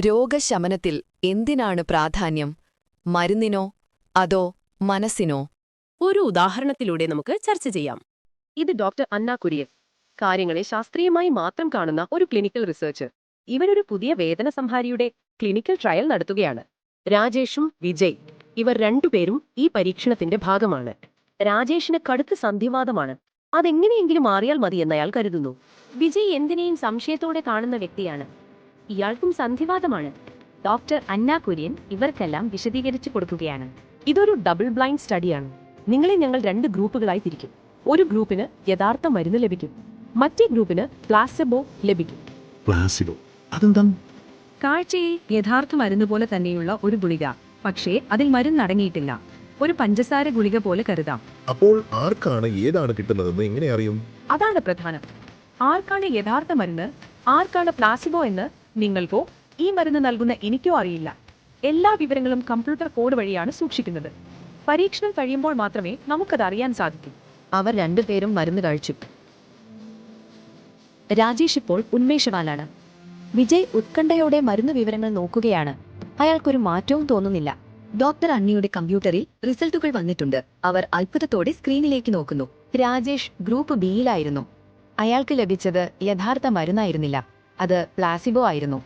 രോഗശമനത്തിൽ എന്തിനാണ് പ്രാധാന്യം? മരുന്നിനോ അതോ മനസ്സിനോ? ഒരു ഉദാഹരണത്തിലൂടെ നമുക്ക് ചർച്ച ചെയ്യാം. ഇത് ഡോക്ടർ അന്ന കുര്യൻ. കാര്യങ്ങളെ ശാസ്ത്രീയമായി മാത്രം കാണുന്ന ഒരു ക്ലിനിക്കൽ റിസർച്ച്. ഇവരൊരു പുതിയ വേദന സംഹാരിയുടെ ക്ലിനിക്കൽ ട്രയൽ നടത്തുകയാണ്. രാജേഷും വിജയ് ഇവർ രണ്ടുപേരും ഈ പരീക്ഷണത്തിന്റെ ഭാഗമാണ്. രാജേഷിന് കടുത്ത സന്ധിവാദമാണ്. അതെങ്ങനെയെങ്കിലും മാറിയാൽ മതി എന്നയാൾ കരുതുന്നു. വിജയ് എന്തിനേയും സംശയത്തോടെ കാണുന്ന വ്യക്തിയാണ്. ഇയാൾക്കും സന്ധിവാദമാണ് ഡോക്ടർ അന്ന കുര്യൻ ഇവർക്കെല്ലാം വിശദീകരിച്ചു കൊടുക്കുകയാണ്. ഇതൊരു ഡബിൾ ബ്ലൈൻഡ് സ്റ്റഡിയാണ്. നിങ്ങളെ ഞങ്ങൾ രണ്ട് ഗ്രൂപ്പുകളായി തിരിക്കും. ഒരു ഗ്രൂപ്പിന് യഥാർത്ഥ മരുന്ന് ലഭിക്കും. മറ്റേ ഗ്രൂപ്പിന് പ്ലാസബോ ലഭിക്കും. അതെന്താണ്? കാഴ്ചയിൽ യഥാർത്ഥ മരുന്ന് പോലെ തന്നെയുള്ള ഒരു ഗുളിക. പക്ഷേ അതിൽ മരുന്ന് അടങ്ങിയിട്ടില്ല. ഒരു പഞ്ചസാര ഗുളിക പോലെ കരുതാം. അപ്പോൾ ആർക്കാണ് ഏതാണ് കിട്ടുന്നതെന്ന് എങ്ങനെ അറിയും? അതാണ് പ്രധാനം. ആർക്കാണ് യഥാർത്ഥ മരുന്ന്? ആർക്കാണ് പ്ലാസിബോ എന്ന് നിങ്ങൾക്കോ ഈ മരുന്ന് നൽകുന്ന എനിക്കോ അറിയില്ല. എല്ലാ വിവരങ്ങളും കമ്പ്യൂട്ടർ കോഡ് വഴിയാണ് സൂക്ഷിക്കുന്നത്. പരീക്ഷണം കഴിയുമ്പോൾ മാത്രമേ നമുക്കത് അറിയാൻ സാധിക്കൂ. അവർ രണ്ടുപേരും മരുന്ന് കഴിച്ചു. രാജേഷ് ഇപ്പോൾ ഉന്മേഷവാനാണ്. വിജയ് ഉത്കണ്ഠയോടെ മരുന്ന് വിവരങ്ങൾ നോക്കുകയാണ്. അയാൾക്കൊരു മാറ്റവും തോന്നുന്നില്ല. ഡോക്ടർ അണ്ണിയുടെ കമ്പ്യൂട്ടറിൽ റിസൾട്ടുകൾ വന്നിട്ടുണ്ട്. അവർ അത്ഭുതത്തോടെ സ്ക്രീനിലേക്ക് നോക്കുന്നു. രാജേഷ് ഗ്രൂപ്പ് ബിയിലായിരുന്നു. അയാൾക്ക് ലഭിച്ചത് യഥാർത്ഥ മരുന്നായിരുന്നില്ല. അത് പ്ലാസിബോ ആയിരുന്നു.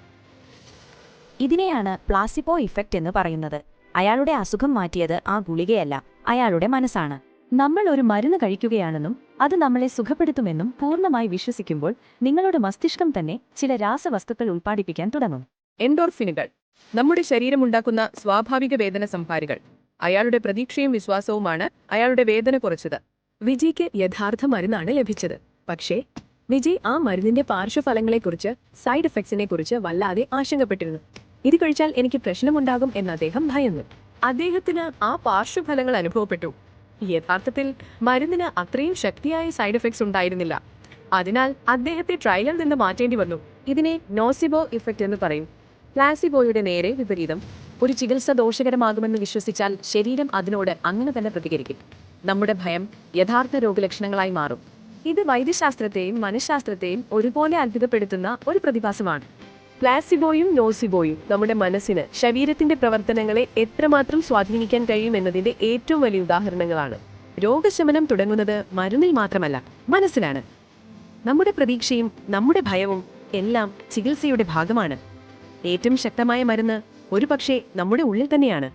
ഇതിനെയാണ് പ്ലാസിബോ ഇഫക്റ്റ് എന്ന് പറയുന്നത്. അയാളുടെ അസുഖം മാറ്റിയത് ആ ഗുളികയല്ല അയാളുടെ മനസ്സാണ്. നമ്മൾ ഒരു മരുന്ന് കഴിക്കുകയാണെന്നും അത് നമ്മളെ സുഖപ്പെടുത്തുമെന്നും പൂർണമായി വിശ്വസിക്കുമ്പോൾ നിങ്ങളുടെ മസ്തിഷ്കം തന്നെ ചില രാസവസ്തുക്കൾ ഉൽപ്പാദിപ്പിക്കാൻ തുടങ്ങും. എൻഡോർഫിനുകൾ. നമ്മുടെ ശരീരമുണ്ടാക്കുന്ന സ്വാഭാവിക വേദന സംഹാരികൾ. അയാളുടെ പ്രതീക്ഷയും വിശ്വാസവുമാണ് അയാളുടെ വേദന കുറച്ചത്. വിജയ്ക്ക് യഥാർത്ഥ മരുന്നാണ് ലഭിച്ചത്. പക്ഷേ വിജയ് ആ മരുന്നിന്റെ പാർശ്വഫലങ്ങളെക്കുറിച്ച് സൈഡ് എഫക്ട്സിനെ കുറിച്ച് വല്ലാതെ ആശങ്കപ്പെട്ടിരുന്നു. ഇത് കഴിച്ചാൽ എനിക്ക് പ്രശ്നമുണ്ടാകും എന്ന് അദ്ദേഹം ഭയന്നു. അദ്ദേഹത്തിന് ആ പാർശ്വഫലങ്ങൾ അനുഭവപ്പെട്ടു. യഥാർത്ഥത്തിൽ മരുന്നിന് അത്രയും ശക്തിയായ സൈഡ് എഫക്ട്സ് ഉണ്ടായിരുന്നില്ല. അതിനാൽ അദ്ദേഹത്തെ ട്രയലിൽ നിന്ന് മാറ്റേണ്ടി വന്നു. ഇതിനെ നോസിബോ ഇഫക്റ്റ് എന്ന് പറയും. പ്ലാസിബോയുടെ നേരെ വിപരീതം. ഒരു ചികിത്സ ദോഷകരമാകുമെന്ന് വിശ്വസിച്ചാൽ ശരീരം അതിനോട് അങ്ങനെ തന്നെ പ്രതികരിക്കും. നമ്മുടെ ഭയം യഥാർത്ഥ രോഗലക്ഷണങ്ങളായി മാറും. ഇത് വൈദ്യശാസ്ത്രത്തെയും മനഃശാസ്ത്രത്തെയും ഒരുപോലെ അത്ഭുതപ്പെടുത്തുന്ന ഒരു പ്രതിഭാസമാണ്. പ്ലാസിബോയും നോസിബോയും നമ്മുടെ മനസ്സിന് ശരീരത്തിന്റെ പ്രവർത്തനങ്ങളെ എത്രമാത്രം സ്വാധീനിക്കാൻ കഴിയും എന്നതിന്റെ ഏറ്റവും വലിയ ഉദാഹരണങ്ങളാണ്. രോഗശമനം തുടങ്ങുന്നത് മരുന്നിൽ മാത്രമല്ല മനസ്സിലാണ്. നമ്മുടെ പ്രതീക്ഷയും നമ്മുടെ ഭയവും എല്ലാം ചികിത്സയുടെ ഭാഗമാണ്. ഏറ്റവും ശക്തമായ മരുന്ന് ഒരുപക്ഷെ നമ്മുടെ ഉള്ളിൽ തന്നെയാണ്.